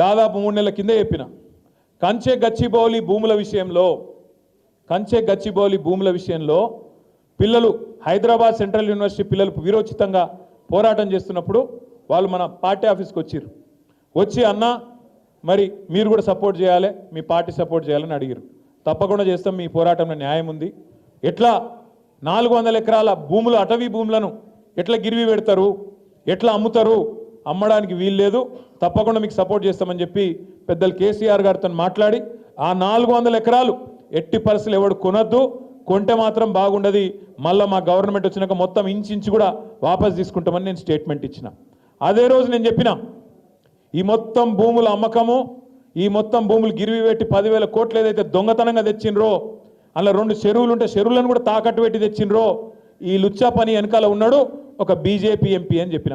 దాదాపు మూడు నెలల కింద చెప్పిన. కంచె గచ్చిబౌలి భూముల విషయంలో కంచె గచ్చిబౌలి భూముల విషయంలో పిల్లలు హైదరాబాద్ సెంట్రల్ యూనివర్సిటీ పిల్లలు వీరోచితంగా పోరాటం చేస్తున్నప్పుడు వాళ్ళు మన పార్టీ ఆఫీస్కి వచ్చిర్రు. వచ్చి అన్న మరి మీరు కూడా సపోర్ట్ చేయాలి మీ పార్టీ సపోర్ట్ చేయాలని అడిగారు తప్పకుండా చేస్తాం మీ పోరాటంలో న్యాయం ఉంది. ఎట్లా నాలుగు వందల ఎకరాల భూములు అటవీ భూములను ఎట్లా గిరివి పెడతారు? ఎట్లా అమ్ముతారు? అమ్మడానికి వీలు లేదు. తప్పకుండా మీకు సపోర్ట్ చేస్తామని చెప్పి పెద్దలు కేసీఆర్ గారితో మాట్లాడి ఆ నాలుగు వందల ఎకరాలు ఎట్టి పరిస్థితులు ఎవడు కొనద్దు. కొంటే మాత్రం బాగుండదు. మళ్ళీ మా గవర్నమెంట్ వచ్చినాక మొత్తం ఇంచు కూడా వాపస్ తీసుకుంటామని నేను స్టేట్మెంట్ ఇచ్చిన. అదే రోజు నేను చెప్పిన ఈ మొత్తం భూముల అమ్మకము ఈ మొత్తం భూములు గిరివి పెట్టి పదివేల కోట్లు ఏదైతే దొంగతనంగా తెచ్చిండ్రో అలా రెండు చెరువులు ఉంటే చెరువులను కూడా తాకట్టు పెట్టి తెచ్చిండ్రో ఈ లుచ్చా పని వెనకాల ఉన్నాడు ఒక బీజేపీ ఎంపీ అని చెప్పిన.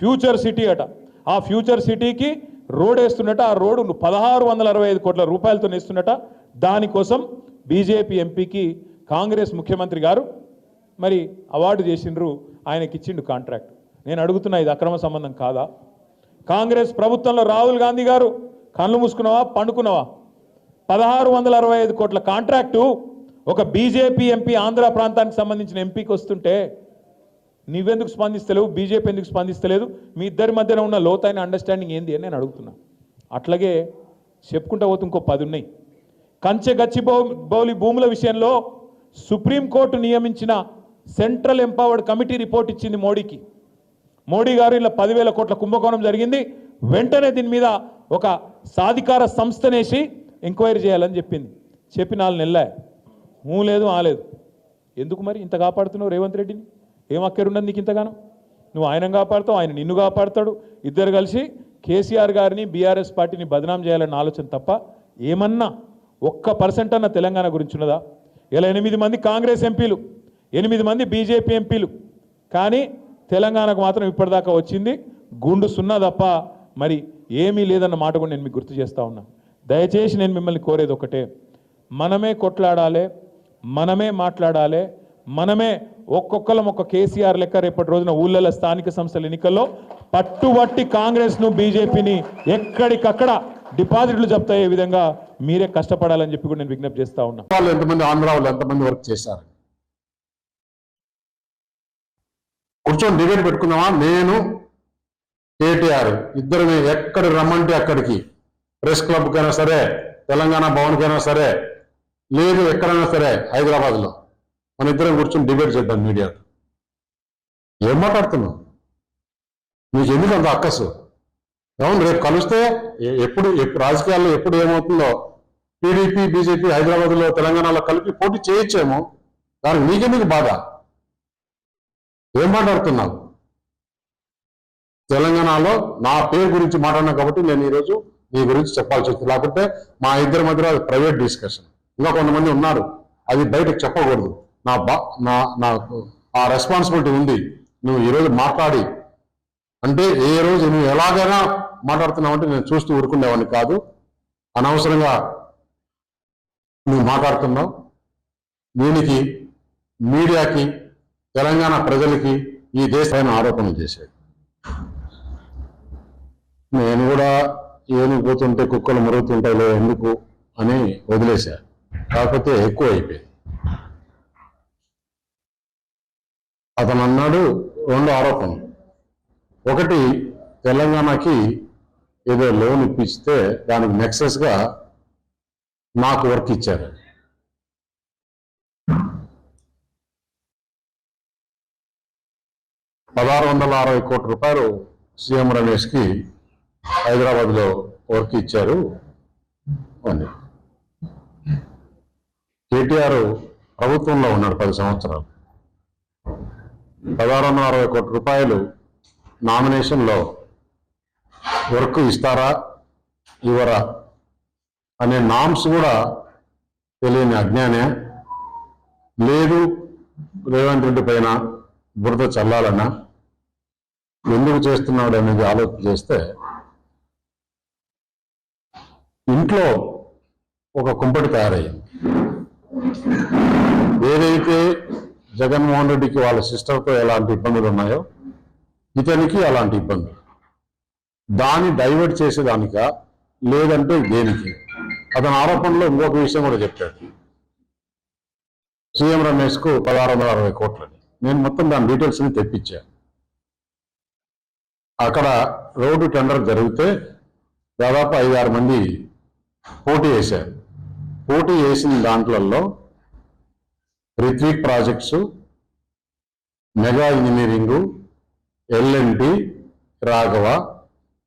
ఫ్యూచర్ సిటీ అట. ఆ ఫ్యూచర్ సిటీకి రోడ్ వేస్తున్నట ఆ రోడ్డు పదహారు వందల అరవై ఐదు కోట్ల రూపాయలతో వేస్తున్నట. దానికోసం బీజేపీ ఎంపీకి కాంగ్రెస్ ముఖ్యమంత్రి గారు మరి అవార్డు చేసిండ్రు ఆయనకి ఇచ్చిండు కాంట్రాక్ట్. నేను అడుగుతున్నా ఇది అక్రమ సంబంధం కాదా? కాంగ్రెస్ ప్రభుత్వంలో రాహుల్ గాంధీ గారు కళ్ళు మూసుకున్నావా పండుకున్నావా? పదహారు వందల అరవై ఐదు కోట్ల కాంట్రాక్టు ఒక బీజేపీ ఎంపీ ఆంధ్ర ప్రాంతానికి సంబంధించిన ఎంపీకి వస్తుంటే నువ్వెందుకు స్పందిస్తలేవు? బీజేపీ ఎందుకు స్పందిస్తలేదు? మీ ఇద్దరి మధ్యన ఉన్న లోతైన అండర్స్టాండింగ్ ఏంది అని నేను అడుగుతున్నా. అట్లాగే చెప్పుకుంటా పోతే ఇంకో పది ఉన్నాయి. కంచె గచ్చి బౌలి భూముల విషయంలో సుప్రీంకోర్టు నియమించిన సెంట్రల్ ఎంపవర్డ్ కమిటీ రిపోర్ట్ ఇచ్చింది మోడీకి. మోడీ గారు ఇలా పదివేల కోట్ల కుంభకోణం జరిగింది. వెంటనే దీని మీద ఒక సాధికార సంస్థనేసి ఎంక్వైరీ చేయాలని చెప్పింది. చెప్పి నాలుగు నెలలే. ఊ లేదు ఆ లేదు. ఎందుకు మరి ఇంత కాపాడుతున్నావు రేవంత్ రెడ్డిని? ఏం నీకు ఇంతగానో? నువ్వు ఆయన కాపాడుతావు ఆయన నిన్ను కాపాడుతాడు. ఇద్దరు కలిసి కేసీఆర్ గారిని బీఆర్ఎస్ పార్టీని బదనాం చేయాలన్న ఆలోచన తప్ప ఏమన్నా ఒక్క పర్సెంట్ అన్న తెలంగాణ గురించి ఉన్నదా? ఇలా ఎనిమిది మంది కాంగ్రెస్ ఎంపీలు ఎనిమిది మంది బీజేపీ ఎంపీలు. కానీ తెలంగాణకు మాత్రం ఇప్పటిదాకా వచ్చింది గుండు సున్నా తప్ప మరి ఏమీ లేదన్న మాట కూడా నేను మీకు గుర్తు చేస్తా ఉన్నా. దయచేసి నేను మిమ్మల్ని కోరేది ఒకటే. మనమే కొట్లాడాలి మనమే మాట్లాడాలి మనమే ఒక్కొక్కరం ఒక కేసీఆర్ లెక్క రేపటి రోజున ఊళ్ళలో స్థానిక సంస్థల ఎన్నికల్లో పట్టుబట్టి కాంగ్రెస్ను బీజేపీని ఎక్కడికక్కడ డిపాజిట్లు జప్తయ్యే విధంగా మీరే కష్టపడాలని చెప్పి కూడా నేను విజ్ఞప్తి చేస్తా ఉన్నా. వాళ్ళు ఎంతమంది ఆంధ్ర వాళ్ళు ఎంతమంది వర్క్ చేశారు? కూర్చొని డిబేట్ పెట్టుకుందామా? నేను కేటీఆర్ ఇద్దరు ఎక్కడ రమ్మంటే అక్కడికి. ప్రెస్ క్లబ్కైనా సరే తెలంగాణ భవన్కైనా సరే లేదు ఎక్కడైనా సరే హైదరాబాద్లో. మన ఇద్దరం కూర్చొని డిబేట్ చేద్దాం మీడియాతో ఏం మాట్లాడుతున్నావు? నీకు ఎందుకు అంత అక్కసు? అవును రేపు కలిస్తే ఎప్పుడు ఎప్పుడు రాజకీయాల్లో ఎప్పుడు ఏమవుతుందో టీడీపీ బీజేపీ హైదరాబాద్లో తెలంగాణలో కలిపి పోటీ చేయొచ్చేమో. దానికి నీకెందుకు బాధ? ఏం మాట్లాడుతున్నావు? తెలంగాణలో నా పేరు గురించి మాట్లాడినా కాబట్టి నేను ఈరోజు నీ గురించి చెప్పాల్సి వస్తుంది. లేకపోతే మా ఇద్దరి మధ్యలో ప్రైవేట్ డిస్కషన్. ఇంకా కొంతమంది ఉన్నారు. అది బయటకు చెప్పకూడదు. నా బా నా నాకు ఆ రెస్పాన్సిబిలిటీ ఉంది. నువ్వు ఈరోజు మాట్లాడి. అంటే ఏ రోజు నువ్వు ఎలాగైనా మాట్లాడుతున్నావు అంటే నేను చూస్తూ ఊరుకునేవాడిని కాదు. అనవసరంగా నువ్వు మాట్లాడుతున్నావు. దీనికి మీడియాకి తెలంగాణ ప్రజలకి ఈ దేశాన్ని ఆరోపణలు చేశాడు నేను కూడా ఏనుగు పోతుంటే కుక్కలు మరుగుతుంటాయిలే ఎందుకు అని వదిలేశా. కాకపోతే ఎక్కువ అయిపోయింది. అతను అన్నాడు రెండు ఆరోపణలు. ఒకటి తెలంగాణకి ఏదో లోన్ ఇప్పిస్తే దానికి నెక్సెస్గా నాకు వర్క్ ఇచ్చారు. పదహారు వందల అరవై కోట్ల రూపాయలు సీఎం రమేష్కి హైదరాబాద్లో వర్క్ ఇచ్చారు అని. కేటీఆర్ ప్రభుత్వంలో ఉన్నాడు పది సంవత్సరాలు. పదహారు వందల అరవై కోట్ల రూపాయలు నామినేషన్లో వర్క్ ఇస్తారా ఇవ్వరా అనే నామ్స్ కూడా తెలియని అజ్ఞానే. లేదు రేవంత్ రెడ్డి పైన బురద చల్లాలన్నా ఎందుకు చేస్తున్నాడు అనేది ఆలోచన చేస్తే ఇంట్లో ఒక కుంపటి తయారయ్యింది ఏదైతే జగన్మోహన్ రెడ్డికి వాళ్ళ సిస్టర్తో ఎలాంటి ఇబ్బందులు ఉన్నాయో ఇతనికి అలాంటి ఇబ్బందులు. దాన్ని డైవర్ట్ చేసేదానిక లేదంటే దేనికి? అతని ఆరోపణలో ఇంకొక విషయం కూడా చెప్పాడు. సీఎం రమేష్కు పదహారు వందల అరవై కోట్లని. నేను మొత్తం దాని డీటెయిల్స్ని తెప్పించా. అక్కడ రోడ్డు టెండర్ జరిగితే దాదాపు ఐదారు మంది పోటీ చేశారు పోటీ చేసిన దాంట్లలో Ritwik projects mega engineering LNT Raghava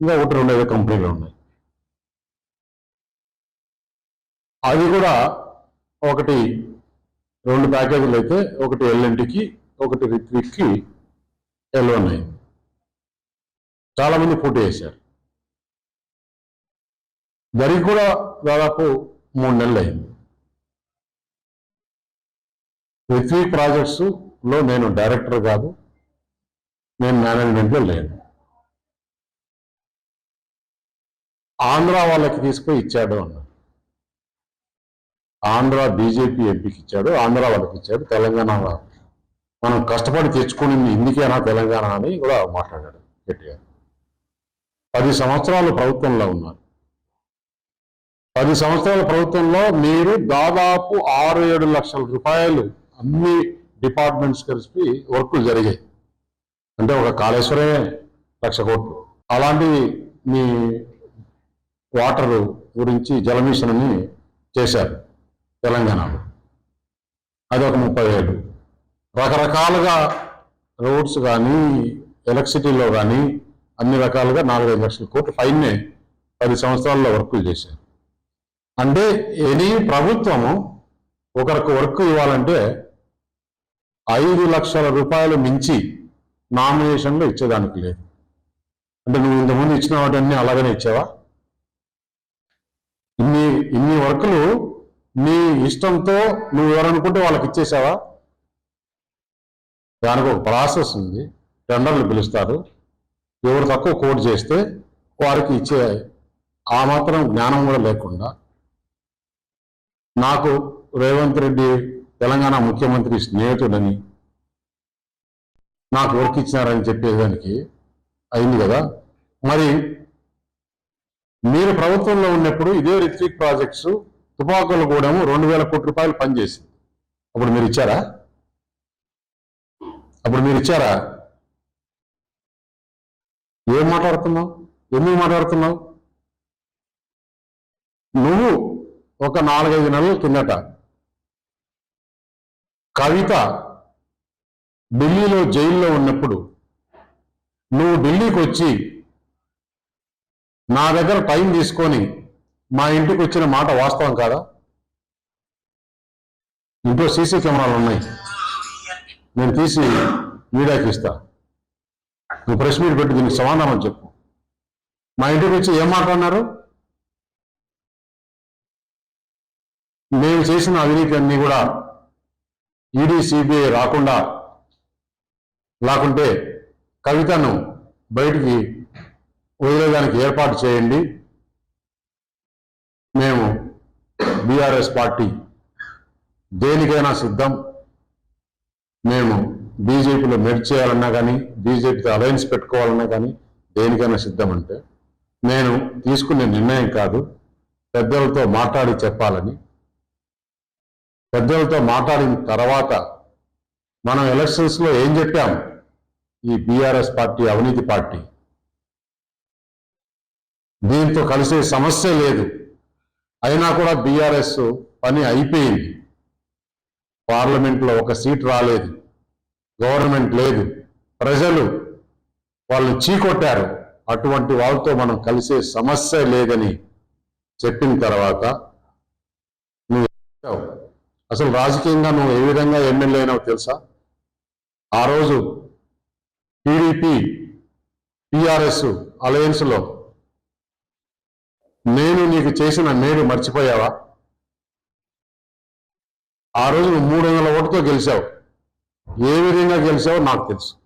ఇంకా ఒకటి రెండు ఐదు కంపెనీలు ఉన్నాయి. అది కూడా ఒకటి రెండు ప్యాకేజీలు అయితే ఒకటి ఎల్ఎన్టీకి ఒకటి రిత్విక్కి ఎల్వన్ అయింది. చాలామంది పోటీ చేశారు. జరిగి కూడా దాదాపు మూడు నెలలు అయింది. పృథ్వీ ప్రాజెక్ట్స్లో నేను డైరెక్టర్ కాదు నేను మేనేజ్మెంట్లో లేను. ఆంధ్ర వాళ్ళకి తీసుకుపోయి ఇచ్చాడు అన్నారు ఆంధ్ర బీజేపీ ఎంపీకి ఇచ్చాడు ఆంధ్ర వాళ్ళకి ఇచ్చాడు తెలంగాణ మనం కష్టపడి తెచ్చుకునింది ఇందుకేనా తెలంగాణ అని కూడా మాట్లాడాడు గట్టిగా పది సంవత్సరాలు ప్రభుత్వంలో ఉన్నారు. పది సంవత్సరాల ప్రభుత్వంలో మీరు దాదాపు ఆరు ఏడు లక్షల రూపాయలు అన్ని డిపార్ట్మెంట్స్ కలిసి వర్కులు జరిగాయి. అంటే ఒక కాళేశ్వరమే లక్ష కోట్లు. అలాంటి మీ వాటర్ గురించి జలమిషన్ని చేశారు తెలంగాణలో. అది ఒక ముప్పై ఏళ్ళు రకరకాలుగా రోడ్స్ కానీ ఎలక్ట్రిసిటీలో కానీ అన్ని రకాలుగా నాలుగైదు లక్షల కోట్లు పైనే పది సంవత్సరాల్లో వర్కులు చేశారు. అంటే ఎనీ ప్రభుత్వము ఒకరికి వర్క్ ఇవ్వాలంటే ఐదు లక్షల రూపాయలు మించి నామినేషన్లు ఇచ్చేదానికి లేదు. అంటే నువ్వు ఇంతకుముందు ఇచ్చిన వాటన్నీ అలాగనే ఇచ్చావా? ఇన్ని ఇన్ని వర్కులు నీ ఇష్టంతో నువ్వు ఎవరనుకుంటే వాళ్ళకి ఇచ్చేసావా? దానికి ఒక ప్రాసెస్ ఉంది. టెండర్లు పిలుస్తారు. ఎవరు తక్కువ కోట్ చేస్తే వారికి ఇచ్చే ఆ మాత్రం జ్ఞానం కూడా లేకుండా నాకు రేవంత్ రెడ్డి తెలంగాణ ముఖ్యమంత్రి స్నేహితుడని నాకు వర్క్ ఇచ్చినారని చెప్పేదానికి అయింది కదా. మరి మీరు ప్రభుత్వంలో ఉన్నప్పుడు ఇదే రిత్విక్ ప్రాజెక్ట్స్ తుపాకులు కూడా రెండు వేల కోట్ల రూపాయలు పనిచేసింది. అప్పుడు మీరు ఇచ్చారా? అప్పుడు మీరు ఇచ్చారా? ఏం మాట్లాడుతున్నావు? ఎందుకు మాట్లాడుతున్నావు? నువ్వు ఒక నాలుగైదు నెలల కిందట కవిత ఢిల్లీలో జైల్లో ఉన్నప్పుడు నువ్వు ఢిల్లీకి వచ్చి నా దగ్గర టైం తీసుకొని మా ఇంటికి వచ్చిన మాట వాస్తవం కాదా? ఇంట్లో సీసీ కెమెరాలు ఉన్నాయి. నేను తీసి మీడియాకి ఇస్తా. నువ్వు ప్రెస్ మీట్ పెట్టి దీనికి సమాధానం చెప్పు. మా ఇంటికి వచ్చి ఏం మాట్లాడినారు? మేము చేసిన అవినీతి అన్ని కూడా ఈడీ సిబిఐ రాకుండా లేకుంటే కవితను బయటికి వదిలేదానికి ఏర్పాటు చేయండి. మేము బీఆర్ఎస్ పార్టీ దేనికైనా సిద్ధం. మేము బీజేపీలో మెర్జ్ చేయాలన్నా కానీ బీజేపీతో అలయన్స్ పెట్టుకోవాలన్నా కానీ దేనికైనా సిద్ధం అంటే నేను తీసుకునే నిర్ణయం కాదు పెద్దలతో మాట్లాడి చెప్పాలని పెద్దలతో మాట్లాడిన తర్వాత మనం ఎలక్షన్స్లో ఏం చెప్పాం? ఈ బీఆర్ఎస్ పార్టీ అవినీతి పార్టీ. దీంతో కలిసే సమస్య లేదు. అయినా కూడా బీఆర్ఎస్ పని అయిపోయింది. పార్లమెంట్లో ఒక సీట్ రాలేదు. గవర్నమెంట్ లేదు. ప్రజలు వాళ్ళు చీకొట్టారు. అటువంటి వాళ్ళతో మనం కలిసే సమస్య లేదని చెప్పిన తర్వాత నువ్వు అసలు రాజకీయంగా నువ్వు ఏ విధంగా ఎమ్మెల్యే అయినావు తెలుసా? ఆ రోజు టీడీపీ టీఆర్ఎస్ అలయన్స్లో నేను నీకు చేసిన మేలు మర్చిపోయావా? ఆ రోజు నువ్వు మూడు వందల ఓటుతో గెలిచావు. ఏ విధంగా గెలిచావో నాకు తెలుసు.